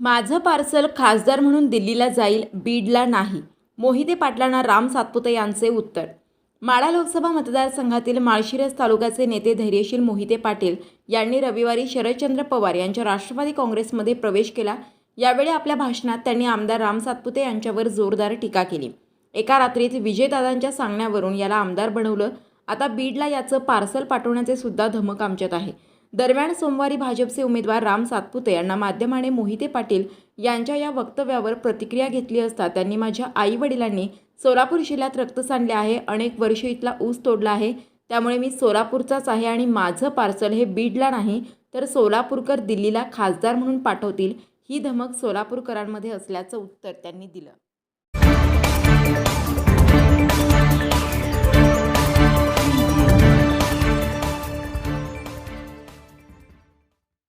माझं पार्सल खासदार म्हणून दिल्लीला जाईल बीडला नाही. मोहिते पाटलांना राम सातपुते यांचे उत्तर. माळा लोकसभा मतदारसंघातील माळशिरस तालुक्याचे नेते धैर्यशील मोहिते पाटील यांनी रविवारी शरदचंद्र पवार यांच्या राष्ट्रवादी काँग्रेसमध्ये प्रवेश केला. यावेळी आपल्या भाषणात त्यांनी आमदार राम सातपुते यांच्यावर जोरदार टीका केली. एका रात्रीत विजयदादांच्या सांगण्यावरून याला आमदार बनवलं. आता बीडला याचं पार्सल पाठवण्याचे सुद्धा धमक आमच्यात आहे. दरम्यान सोमवारी भाजपचे उमेदवार राम सातपुते यांना माध्यमाने मोहिते पाटील यांच्या या वक्तव्यावर प्रतिक्रिया घेतली असता त्यांनी माझ्या आई वडिलांनी सोलापूर जिल्ह्यात रक्त सांडले आहे अनेक वर्ष इथला ऊस तोडला आहे त्यामुळे मी सोलापूरचाच आहे आणि माझं पार्सल हे बीडला नाही तर सोलापूरकर दिल्लीला खासदार म्हणून पाठवतील ही धमक सोलापूरकरांमध्ये असल्याचं उत्तर त्यांनी दिलं.